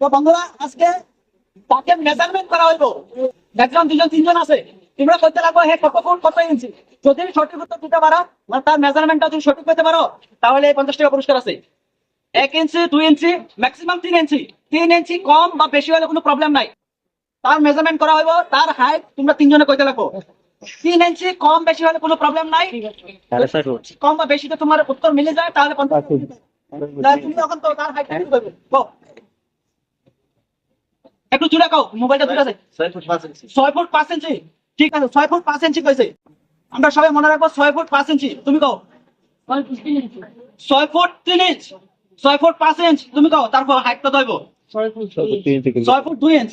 তো বন্ধুরা আজকে তাকে মেজারমেন্ট করা হইব। একজন দুজন তিনজন আছে। তোমরা করতে লাগবো হে কত ফুট কত ইঞ্চি? যদি সঠিক উত্তর দিতে পারো মানে তার মেজারমেন্টটা যদি সঠিক করতে পারো তাহলে এই পঞ্চাশ টাকা পুরস্কার আছে। এক ইঞ্চি দুই ইঞ্চি ম্যাক্সিমাম তিন ইঞ্চি। তিন ইঞ্চি কম বা বেশি হলে কোনো প্রবলেম নাই। তার মেজারমেন্ট করা হইব তার হাইট তোমরা তিনজনে কইতে লাগবো তিন ইঞ্চি কম বেশি হলে কোনো প্রবলেম নাই। কম বা বেশিতে তোমার উত্তর মিলে যায় তাহলে পঞ্চাশ টাকা তাহলে তুমি এখন তো তার হাইট। একটু জুড়ে কাও মোবাইলটা দূরে আছে ছয় ফুট পাঁচ ইঞ্চি ঠিক আছে ছয় ফুট পাঁচ ইঞ্চি কইছে আমরা সবাই মনে রাখব ছয় ফুট পাঁচ ইঞ্চি তুমি কাও ছয় ফুট তিন ইঞ্চ ছয় ফুট পাঁচ ইঞ্চ তুমি কাও তারপর হাইটটা ধরব ছয় ফুট দুই ইঞ্চ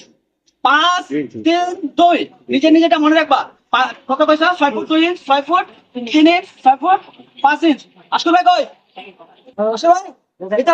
পাঁচ তিন দুই নিজে নিজেটা মনে রাখবা কত কইছো ছয় ফুট দুই ইঞ্চ ছয় ফুট তিন ইঞ্চ ছয় ফুট পাঁচ ইঞ্চ আসলে ভাই কই আসলে ভাই এটা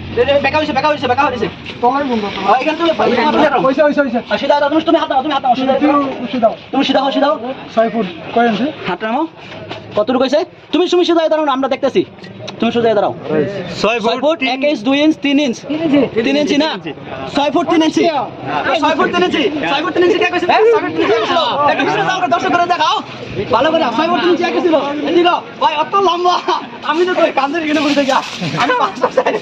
নে, নে, বেঁকা হইছে, বেঁকা হইছে, বেঁকা হইছে। হ্যাঁ, তুমি- এখানে তুমি দাঁড়াও। সিধা দাও, তুমি- তুমি হাত দাও, তুমি হাত দাও, সিধা। দাও। তুমি সিধা হও, সিধা হও। হাত নামাও। কতটুকু হয়েছে? তুমি তুমি সোজা দাঁড়াও আমরা দেখতেছি। তুমি সোজা দাঁড়াও। ছয় ফুট এক ইঞ্চ দুই ইঞ্চ তিন ইঞ্চ তিন ইঞ্চি না? ছয় ফুট তিন ইঞ্চি ছয় ফুট তিন ইঞ্চি ছয় ফুট তিন ইঞ্চি কে কইছে? ছয় ফুট তিন ইঞ্চি যাও, দর্শক করে দেখাও ভালো করে ছয় ফুট তিন ইঞ্চি কে ভাই, অত লম্বা। আমি তো কই কান্দের কিনে বলতে গিয়া। আমি পাঁচটা সাইড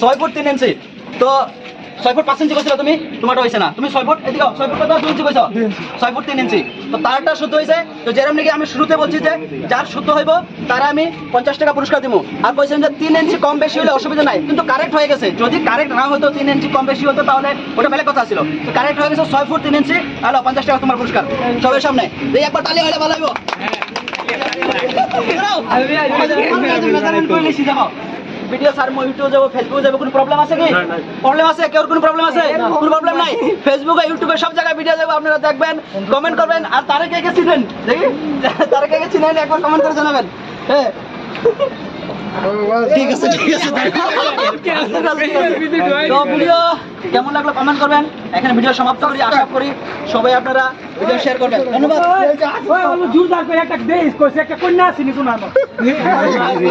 ছয় ফুট তিন তো ছয় ফুট পাঁচ ইঞ্চি কইছিল তুমি তোমারটা হয়েছে না তুমি ছয় ফুট এদিকে ছয় ফুট কত দুই ইঞ্চি কইছো ছয় ফুট তিন ইঞ্চি তো তারটা শুদ্ধ হয়েছে তো যেরকম নাকি আমি শুরুতে বলছি যে যার শুদ্ধ হইব তারা আমি পঞ্চাশ টাকা পুরস্কার দিব আর বলছেন যে তিন ইঞ্চি কম বেশি হলে অসুবিধা নাই কিন্তু কারেক্ট হয়ে গেছে যদি কারেক্ট না হতো তিন ইঞ্চি কম বেশি হতো তাহলে ওটা বেলেগ কথা ছিল তো কারেক্ট হয়ে গেছে ছয় ফুট তিন ইঞ্চি হ্যালো পঞ্চাশ টাকা তোমার পুরস্কার সবের সামনে এই একবার তালি হলে ভালো হইব ভিডিও স্যার মই ইউটিউবে যাব ফেসবুকে যাব কোনো প্রবলেম আছে কি? প্রবলেম আছে? কেউ কোনো প্রবলেম আছে? কোনো প্রবলেম নাই? ফেসবুকে ইউটিউবে সব জায়গায় ভিডিও যাব আপনারা দেখবেন কমেন্ট করবেন আর তারে কে কে চিনেন? দেখি তারে কে কে চিনেন একবার কমেন্ট করে জানাবেন। হ্যাঁ ঠিক আছে ঠিক আছে তো ভিডিও কেমন লাগল কমেন্ট করবেন? এখানে ভিডিও সমাপ্ত করি আশা করি সবাই আপনারা ভিডিও শেয়ার করবেন। ধন্যবাদ। জোরদার করে একটা দেশ কইছে একটা কন্যা আসেনি কোনো আমার